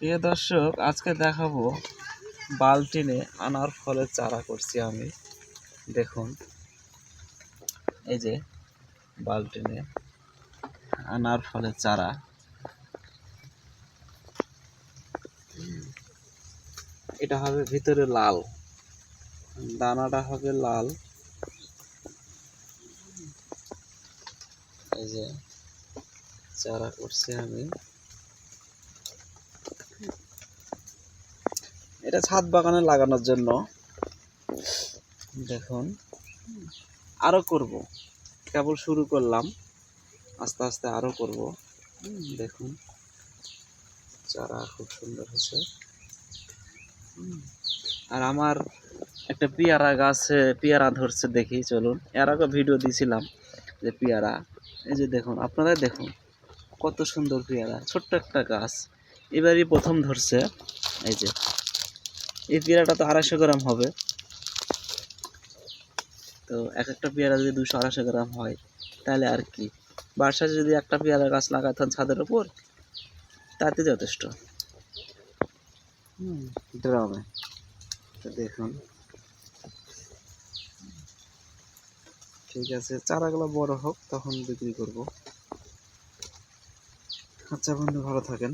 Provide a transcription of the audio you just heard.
প্রিয় দর্শক, আজকে দেখাবো বালটিনে আনার ফলে চারা করছি আমি। দেখুন, এই যে বালটিনে আনার ফলে চারা। এটা হবে ভিতরে লাল, দানাটা হবে লাল। এই যে চারা করছি আমি। এটা ছাদ বাগানে লাগানোর জন্য। দেখুন। আরও করব। কেবল শুরু করলাম। আস্তে আস্তে আরও করব। দেখুন। চারা খুব সুন্দর হয়েছে। আর আমার একটা পেয়ারা গাছে পেয়ারা ধরছে দেখি, চলুন। এর আগে ভিডিও দিয়েছিলাম যে পেয়ারা। এই যে দেখুন, আপনারাই দেখুন। কত সুন্দর পেয়ারা। ছোট্ট একটা গাছ। এবারই প্রথম ধরছে। এই যে এই পেয়ারাটা তো আড়াইশো গ্রাম হবে। তো এক একটা পেয়ারা যদি দুশো আড়াইশো গ্রাম হয়, তাহলে আর কি? বাসায় যদি একটা পেয়ারা গাছ লাগাতেন ছাদের উপর তাতে যথেষ্ট। ড্রামে দেখুন। ঠিক আছে, চারাগুলো বড় হোক, তখন বিক্রি করব। আচ্ছা বন্ধু, ভালো থাকেন।